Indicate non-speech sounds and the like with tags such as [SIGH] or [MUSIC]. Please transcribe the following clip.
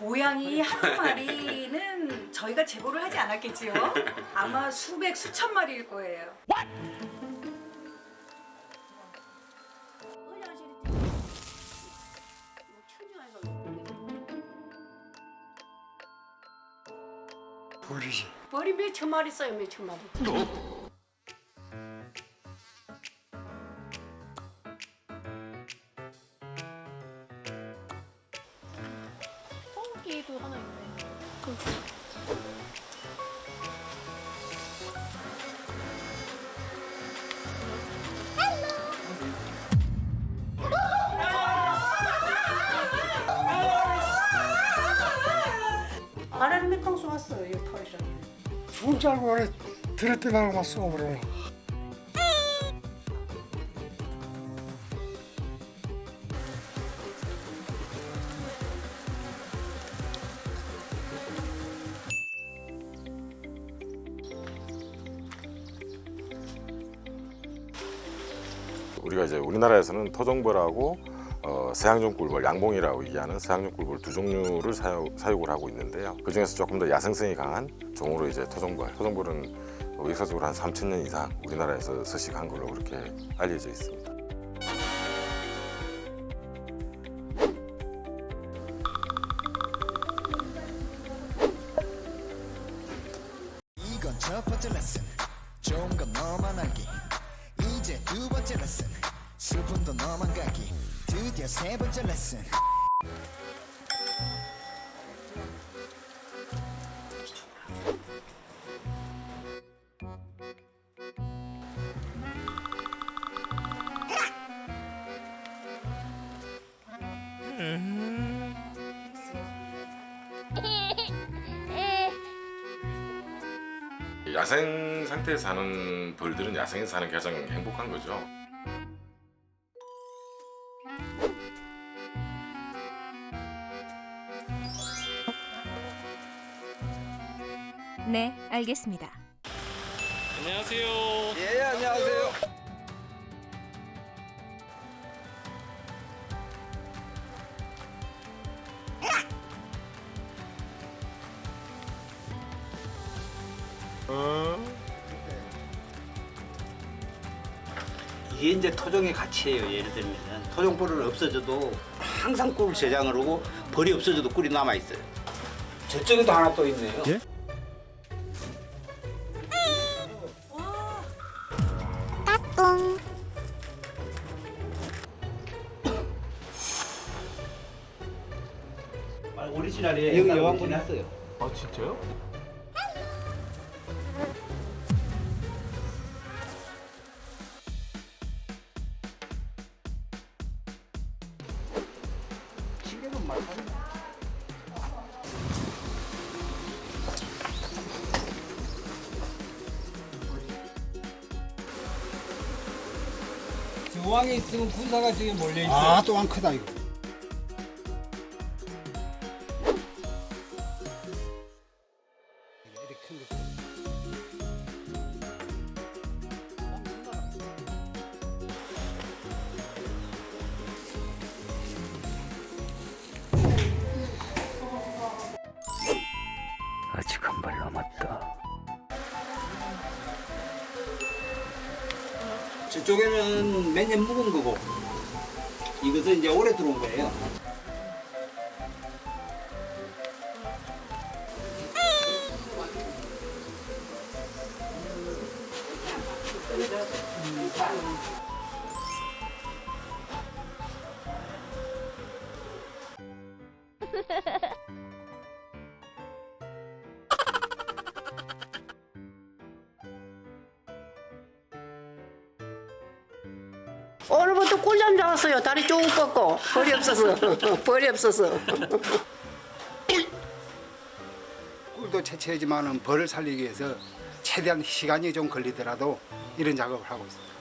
고양이 한 마리는 저희가 제보를 하지 않았겠지요? 아마 수백 수천 마리일 거예요. 버리지. 머리 몇천 마리 써요 몇천 마리 똥기도 하나 있네. 아래는 몇 통수 왔어요 이 털이랑 죽은 줄 알고 그래 들었더니 막 쏘버려. 우리가 이제 우리나라에서는 토종벌하고 어, 서양종 꿀벌, 양봉이라고 얘기하는 서양종 꿀벌 두 종류를 사육, 사육을 하고 있는데요. 그 중에서 조금 더 야생성이 강한 종으로 이제 토종벌. 토종벌은 어, 역사적으로 한 3,000년 이상 우리나라에서 서식한 걸로 그렇게 알려져 있습니다. 첫 번째 레슨 좋은 건 너만 알기 이제 두 번째 레슨. 슬픔도 너만 가기. 드디어 세 번째 레슨 야생 상태에서 사는 벌들은 야생에서 사는 게 가장 행복한 거죠. 네, 알겠습니다. 안녕하세요. 예 안녕하세요 이게 이제 토종의 가치예요. 예를 들면 토종벌은 없어져도 항상 꿀을 저장을 하고 벌이 없어져도 꿀이 남아 있어요. 저쪽에도 하나 또 있네요. 오리지널이에요. 여기 여왕벌이 났어요. 아 진짜요? 여왕에 있으면 군사가 지금 몰려 있어. 아또안 크다 이거 아직 저쪽에는 몇 년 묵은 거고 이것은 이제 올해 들어온 거예요. [LAUGHS] 오늘부터 꿀잠 자왔어요. 다리 쭉 뻗고. 벌이 없어서. [LAUGHS] 벌이 없어서. 꿀도 채취하지만은 벌을 살리기 위해서 최대한 시간이 좀 걸리더라도 이런 작업을 하고 있습니다